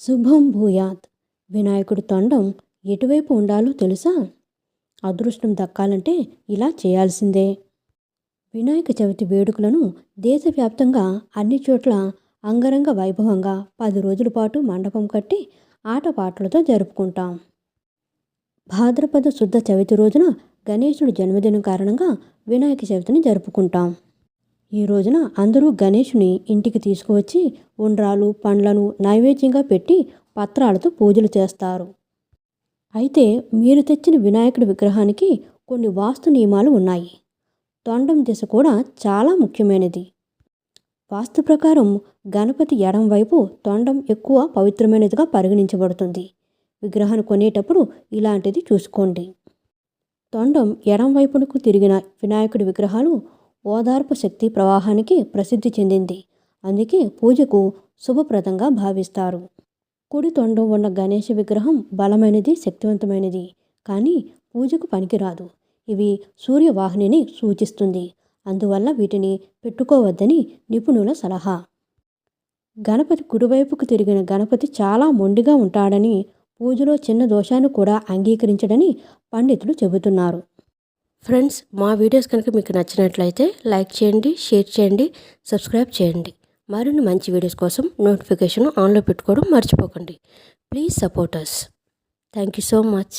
శుభం భూయాత్. వినాయకుడి తొండం ఎటువైపు ఉండాలో తెలుసా? అదృష్టం దక్కాలంటే ఇలా చేయాల్సిందే. వినాయక చవితి వేడుకలను దేశవ్యాప్తంగా అన్ని చోట్ల అంగరంగ వైభవంగా పది రోజుల పాటు మండపం కట్టి ఆటపాటలతో జరుపుకుంటాం. భాద్రపద శుద్ధ చవితి రోజున గణేశుడి జన్మదినం కారణంగా వినాయక చవితిని జరుపుకుంటాం. ఈ రోజున అందరూ గణేషుని ఇంటికి తీసుకువచ్చి ఉండ్రాలు పండ్లను నైవేద్యంగా పెట్టి పత్రాలతో పూజలు చేస్తారు. అయితే మీరు తెచ్చిన వినాయకుడి విగ్రహానికి కొన్ని వాస్తు నియమాలు ఉన్నాయి. తొండం దిశ కూడా చాలా ముఖ్యమైనది. వాస్తు ప్రకారం గణపతి ఎడం వైపు తొండం ఎక్కువ పవిత్రమైనదిగా పరిగణించబడుతుంది. విగ్రహాన్ని కొనేటప్పుడు ఇలాంటిది చూసుకోండి. తొండం ఎడం వైపునకు తిరిగిన వినాయకుడి విగ్రహాలు ఓదార్పు శక్తి ప్రవాహానికి ప్రసిద్ధి చెందింది. అందుకే పూజకు శుభప్రదంగా భావిస్తారు. కుడి తొండం ఉన్న గణేష విగ్రహం బలమైనది శక్తివంతమైనది. కానీ పూజకు పనికిరాదు. ఇవి సూర్యవాహినిని సూచిస్తుంది. అందువల్ల వీటిని పెట్టుకోవద్దని నిపుణుల సలహా. గణపతి కుడివైపుకు తిరిగిన గణపతి చాలా మొండిగా ఉంటాడని పూజలో చిన్న దోషాన్ని కూడా అంగీకరించడని పండితులు చెబుతున్నారు. ఫ్రెండ్స్ మా వీడియోస్ కనుక మీకు నచ్చినట్లయితే లైక్ చేయండి షేర్ చేయండి సబ్స్క్రైబ్ చేయండి. మరిన్ని మంచి వీడియోస్ కోసం నోటిఫికేషన్ ఆన్లో పెట్టుకోవడం మర్చిపోకండి. Please support us thank you so much